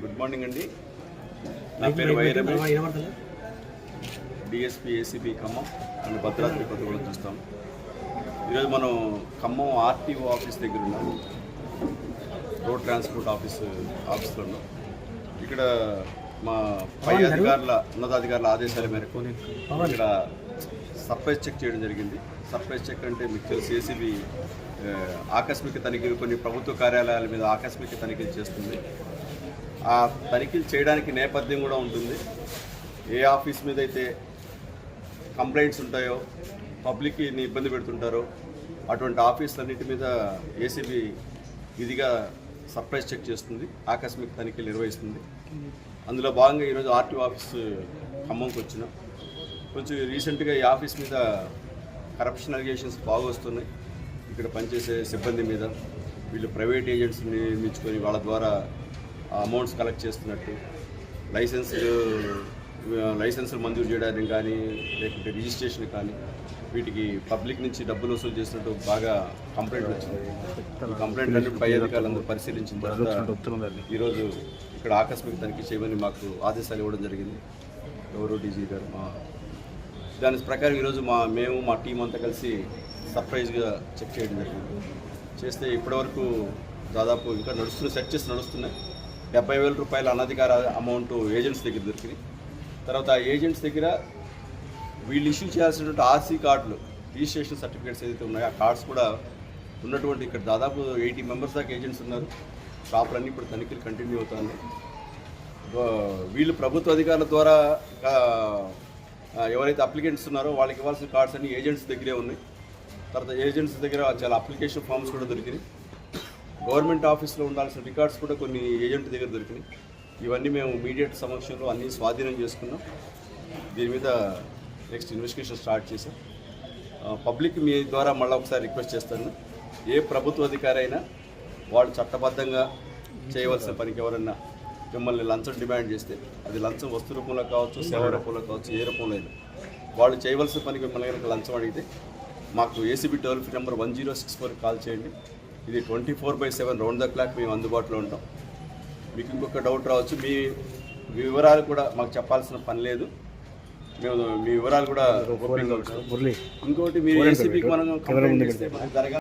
Good morning అండి. నా పేరు Y Ramesh వినబడతలే DSP ACB Khammam. And Bhadradri Kothagudem చూస్తాం. ఈరోజు మనం ఖమ్మం ఆర్టీఓ ఆఫీస్ దగ్గర ఉన్నాం రోడ్ ట్రాన్స్పోర్ట్ ఆఫీస్ ఆఫీస్లో ఉన్నాం ఇక్కడ మా పై అధికారుల ఉన్నతాధికారుల ఆదేశాల మేరకు ఇక్కడ సర్ప్రైజ్ చెక్ చేయడం జరిగింది. సర్ప్రైజ్ చెక్ అంటే మీకు తెలిసి ఏసీబీ ఆకస్మిక తనిఖీలు కొన్ని ప్రభుత్వ కార్యాలయాల మీద ఆకస్మిక తనిఖీలు చేస్తుంది. ఆ తనిఖీలు చేయడానికి నేపథ్యం కూడా ఉంటుంది. ఏ ఆఫీస్ మీద అయితే కంప్లైంట్స్ ఉంటాయో పబ్లిక్ని ఇబ్బంది పెడుతుంటారో అటువంటి ఆఫీసులన్నిటి మీద ఏసీబీ విధిగా సర్ప్రైజ్ చెక్ చేస్తుంది ఆకస్మిక తనిఖీలు నిర్వహిస్తుంది. అందులో భాగంగా ఈరోజు ఆర్టీఓ ఆఫీస్ ఖమ్మంకి వచ్చినాం. కొంచెం రీసెంట్గా ఈ ఆఫీస్ మీద కరప్షన్ అలిగేషన్స్ బాగా వస్తున్నాయి. ఇక్కడ పనిచేసే సిబ్బంది మీద వీళ్ళు ప్రైవేట్ ఏజెంట్స్ని నియమించుకొని వాళ్ళ ద్వారా అమౌంట్స్ కలెక్ట్ చేస్తున్నట్టు లైసెన్స్ లైసెన్సులు మంజూరు చేయడానికి కానీ లేకుంటే రిజిస్ట్రేషన్ కానీ వీటికి పబ్లిక్ నుంచి డబ్బులు వసూలు చేసినట్టు బాగా కంప్లైంట్ వచ్చింది. కంప్లైంట్ అన్ని పై అధికారులందరూ పరిశీలించిన తర్వాత ఈరోజు ఇక్కడ ఆకస్మిక తనిఖీ చేయమని మాకు ఆదేశాలు ఇవ్వడం జరిగింది. ఎవరో డీజీ గారు? మా దాని ప్రకారం ఈరోజు మా మేము మా టీం అంతా కలిసి సర్ప్రైజ్గా చెక్ చేయడం జరిగింది. చేస్తే ఇప్పటివరకు దాదాపు ఇంకా నడుస్తున్న సెర్చెస్ నడుస్తున్నాయి. డెబ్బై వేల రూపాయల అనధికార అమౌంట్ ఏజెంట్స్ దగ్గర దొరికినాయి. తర్వాత ఆ ఏజెంట్స్ దగ్గర వీళ్ళు ఇష్యూ చేయాల్సినటువంటి ఆర్సీ కార్డులు రిజిస్ట్రేషన్ సర్టిఫికేట్స్ ఏదైతే ఉన్నాయో ఆ కార్డ్స్ కూడా ఉన్నటువంటి ఇక్కడ దాదాపు ఎయిటీ మెంబర్స్ దాకా ఏజెంట్స్ ఉన్నారు. షాపులన్నీ ఇప్పుడు తనిఖీలు కంటిన్యూ అవుతాయి వీళ్ళు ప్రభుత్వ అధికారుల ద్వారా ఎవరైతే అప్లికెంట్స్ ఉన్నారో వాళ్ళకి ఇవ్వాల్సిన కార్డ్స్ అన్ని ఏజెంట్స్ దగ్గరే ఉన్నాయి. తర్వాత ఏజెంట్స్ దగ్గర చాలా అప్లికేషన్ ఫామ్స్ కూడా దొరికినాయి. గవర్నమెంట్ ఆఫీస్లో ఉండాల్సిన రికార్డ్స్ కూడా కొన్ని ఏజెంట్ దగ్గర దొరికినాయి. ఇవన్నీ మేము మీడియట్ సమక్షంలో అన్నీ స్వాధీనం చేసుకున్నాం. దీని మీద నెక్స్ట్ ఇన్వెస్టిగేషన్ స్టార్ట్ చేశాం. పబ్లిక్ మీ ద్వారా మళ్ళీ ఒకసారి రిక్వెస్ట్ చేస్తాను. ఏ ప్రభుత్వ అధికారి అయినా వాళ్ళు చట్టబద్ధంగా చేయవలసిన పనికి ఎవరన్నా మిమ్మల్ని లంచం డిమాండ్ చేస్తే అది లంచం వస్తు రూపంలో కావచ్చు సేవ రూపంలో కావచ్చు ఏ రూపంలో అయినా. వాళ్ళు చేయవలసిన పనికి మిమ్మల్ని కనుక లంచం అడిగితే మాకు ACB toll free number one zero six four call చేయండి. ఇది twenty four by seven round the clock మేము అందుబాటులో ఉంటాం. మీకు ఇంకొక డౌట్ రావచ్చు మీ వివరాలు కూడా మాకు చెప్పాల్సిన పని లేదు. మేము మీ వివరాలు కూడా ఇంకోటి మీరు ఏసీబీకి మనం కంప్లైంట్ చేస్తే మనకు జరగాల్సిన